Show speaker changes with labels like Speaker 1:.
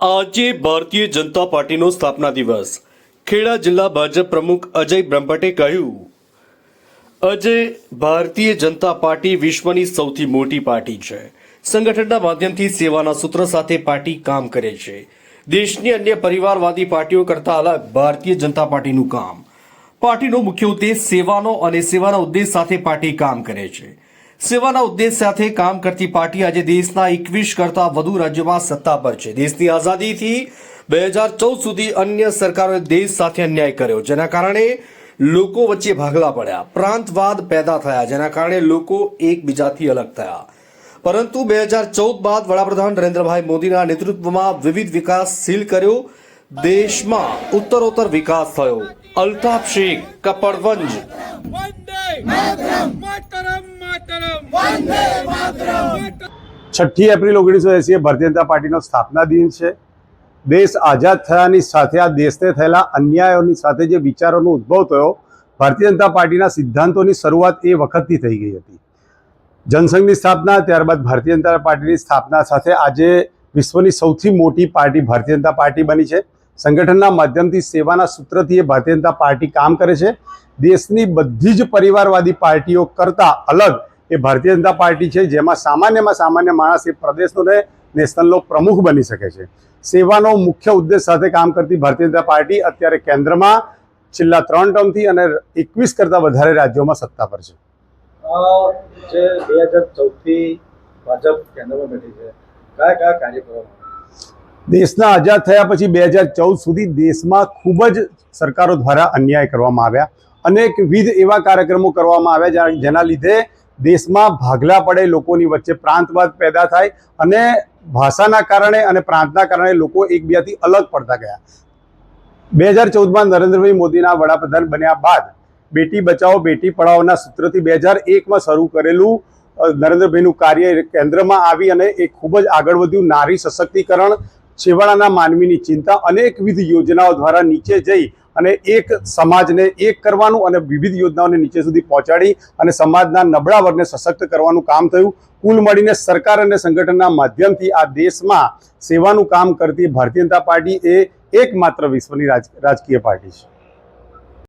Speaker 1: આજે ભારતીય જનતા પાર્ટીનો સ્થાપના દિવસ. ખેડા જિલ્લા ભાજપ પ્રમુખ અજય બ્રહ્મભટ્ટે કહ્યું, અજય ભારતીય જનતા પાર્ટી વિશ્વની સૌથી મોટી પાર્ટી છે. સંગઠનના માધ્યમથી સેવાના સૂત્ર સાથે પાર્ટી કામ કરે છે. દેશની અન્ય પરિવારવાદી પાર્ટીઓ કરતા અલગ ભારતીય જનતા પાર્ટીનું કામ. પાર્ટીનો મુખ્ય ઉદ્દેશ સેવાનો અને સેવાના ઉદ્દેશ સાથે પાર્ટી કામ કરે છે. સેવાના ઉદ્દેશ સાથે કામ કરતી પાર્ટી આજે દેશના એકવીસ કરતા વધુ રાજ્યોમાં સત્તા પર છે. દેશની આઝાદીથી બે હજાર ચૌદ સુધી અન્ય સરકારોએ દેશ સાથે અન્યાય કર્યો, જેના કારણે લોકો વચ્ચે ભાગલા પડ્યા, પ્રાંતવાદ પેદા થયા, જેના કારણે લોકો એકબીજાથી અલગ થયા. પરંતુ બે હજાર ચૌદ બાદ વડાપ્રધાન નરેન્દ્રભાઈ મોદીના નેતૃત્વમાં વિવિધ વિકાસશીલ કર્યો. દેશમાં ઉત્તરોત્તર વિકાસ થયો. અલ્તાફ શેખ, કપડવંજ.
Speaker 2: છઠ્ઠી એપ્રિલ ઓગણીસો એસી એ ભારતીય જનતા પાર્ટીનો સ્થાપના દિન છે. દેશ આઝાદ થયાની સાથે આ દેશને થયેલા અન્યાયોની સાથે જે વિચારોનો ઉદ્ભવ થયો, ભારતીય જનતા પાર્ટીના સિદ્ધાંતોની શરૂઆત એ વખતથી થઈ ગઈ હતી. જનસંઘની સ્થાપના, ત્યારબાદ ભારતીય જનતા પાર્ટીની સ્થાપના સાથે આજે વિશ્વની સૌથી મોટી પાર્ટી ભારતીય જનતા પાર્ટી બની છે. સંગઠનના માધ્યમથી, સેવાના સૂત્રથી એ ભારતીય જનતા પાર્ટી કામ કરે છે. દેશની બધી જ પરિવારવાદી પાર્ટીઓ કરતાં અલગ એ ભારતીય જનતા પાર્ટી છે જેમાં સામાન્યમાં સામાન્ય માણસ એ પ્રદેશનો ને નેશનલનો પ્રમુખ બની શકે છે. સેવાનો મુખ્ય ઉદ્દેશ સાથે કામ કરતી ભારતીય જનતા પાર્ટી અત્યારે કેન્દ્રમાં છેલ્લા ત્રણ ટર્મથી અને એકવીસ કરતાં વધારે રાજ્યોમાં સત્તા પર છે.
Speaker 3: જે બે હજાર ચૌદથી ભાજપ કેન્દ્રમાં બેઠી છે કયા કયા કાર્યક્રમો?
Speaker 2: દેશના આઝાદ થયા પછી બે હજાર ચૌદ સુધી દેશમાં ખૂબ જ સરકારો દ્વારા અન્યાય કરવામાં આવ્યા. અનેકવિધ એવા કાર્યક્રમો કરવામાં આવ્યા જેના લીધે દેશમાં ભાગલા પડે લોકોની વચ્ચે, પ્રાંતવાદ પેદા થાય અને ભાષાના કારણે અને પ્રાંતના કારણે લોકો એકબીજાથી અલગ પડતા ગયા. બે હજાર ચૌદમાં નરેન્દ્રભાઈ મોદીના વડાપ્રધાન બન્યા બાદ બેટી બચાવો, બેટી પઢાઓના સૂત્રથી બે હજાર એકમાં શરૂ કરેલું નરેન્દ્રભાઈનું કાર્ય કેન્દ્રમાં આવી અને એ ખૂબ જ આગળ વધ્યું. નારી સશક્તિકરણ છેવાડાના માનવીની ચિંતા અનેકવિધ યોજનાઓ દ્વારા નીચે જઈ અને એક સમાજને એક કરવાનું અને વિવિધ યોજનાઓને નીચે સુધી પહોંચાડી અને સમાજના નબળા વર્ગને સશક્ત કરવાનું કામ થયું. કુલ મળીને સરકાર અને સંગઠનના માધ્યમથી આ દેશમાં સેવાનું કામ કરતી ભારતીય જનતા પાર્ટી એ એકમાત્ર વિશ્વની રાજ, રાજકીય પાર્ટી છે.